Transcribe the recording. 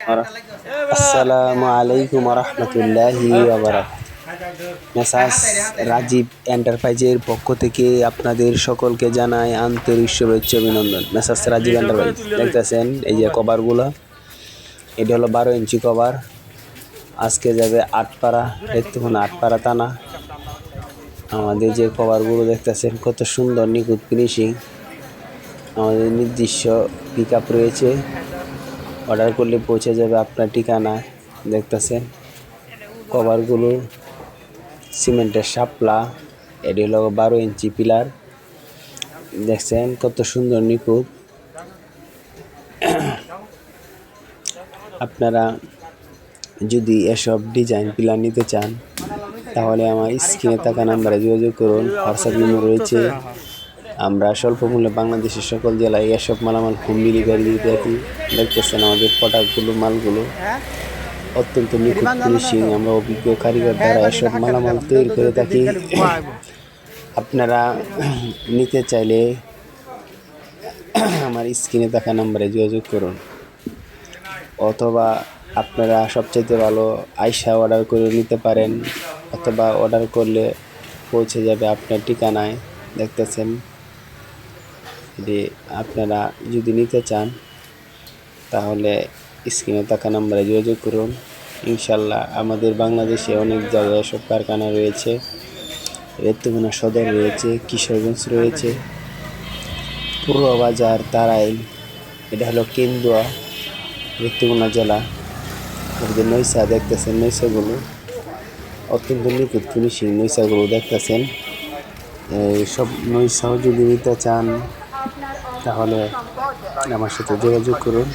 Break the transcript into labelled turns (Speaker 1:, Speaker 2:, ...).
Speaker 1: আসসালামু আলাইকুম রহমতুল্লাহি মেসাস রাজীব এন্টারপ্রাইজের পক্ষ থেকে আপনাদের সকলকে জানাই আন্তরিক শুভেচ্ছা অভিনন্দন। মেসাস রাজীব এন্টারপ্রাইজ, দেখতেছেন এই যে কভারগুলো। এটা হলো বারো ইঞ্চি কভার। আজকে যাবে আটপাড়া দেখতেন আটপাড়া টানা। আমাদের যে কভারগুলো দেখতেছেন, কত সুন্দর নিখুঁত ফিনিশিং আমাদের নির্দিষ্ট পিক রয়েছে। অর্ডার করলে পৌঁছে যাবে আপনার ঠিকানা, দেখতেছেন। কভারগুলো সিমেন্টের শাপলা, এটি হলো বারো ইঞ্চি পিলার। দেখছেন কত সুন্দর নিখুঁত। আপনারা যদি এসব ডিজাইন পিলার নিতে চান, তাহলে আমার স্ক্রিনে থাকা নাম্বারে যোগাযোগ করুন, হোয়াটসঅ্যাপ নম্বর রয়েছে আমরা স্বল্প মূল্যে বাংলাদেশের সকল জেলায় এসব মালামাল হোম ডেলিভারি দিয়ে থাকি দেখতেছেন আমাদের প্রোডাক্টগুলো মালগুলো। অত্যন্ত নিখুঁত ফিনিশিং, আমরা অভিজ্ঞ কারিগর দ্বারা এসব মালামাল তৈরি করে থাকি। আপনারা নিতে চাইলে আমার স্ক্রিনে থাকা নাম্বারে যোগাযোগ করুন। অথবা আপনারা সবচাইতে ভালো আইসা অর্ডার করে নিতে পারেন, অথবা অর্ডার করলে পৌঁছে যাবে আপনার ঠিকানায়। দেখতেছেন যে আপনারা যদি নিতে চান, তাহলে স্ক্রিনে থাকা নাম্বারে যোগাযোগ করুন। ইনশাল্লাহ আমাদের বাংলাদেশে অনেক জায়গায় সব কারখানা রয়েছে। রেত্তুমনা সদর রয়েছে, কিশোরগঞ্জ রয়েছে পূর্ব বাজার তারাইল, এটা হলো কেন্দুয়া রেত্তুমনা জেলা। আমাদের নৈশা দেখতেছেন নৈশাগুলো অত্যন্ত নিখুঁত ফিনিশিং নৈশাগুলো দেখতেছেন। সব নৈশাও যদি নিতে চান তাহলে আমার সাথে যোগাযোগ করুন।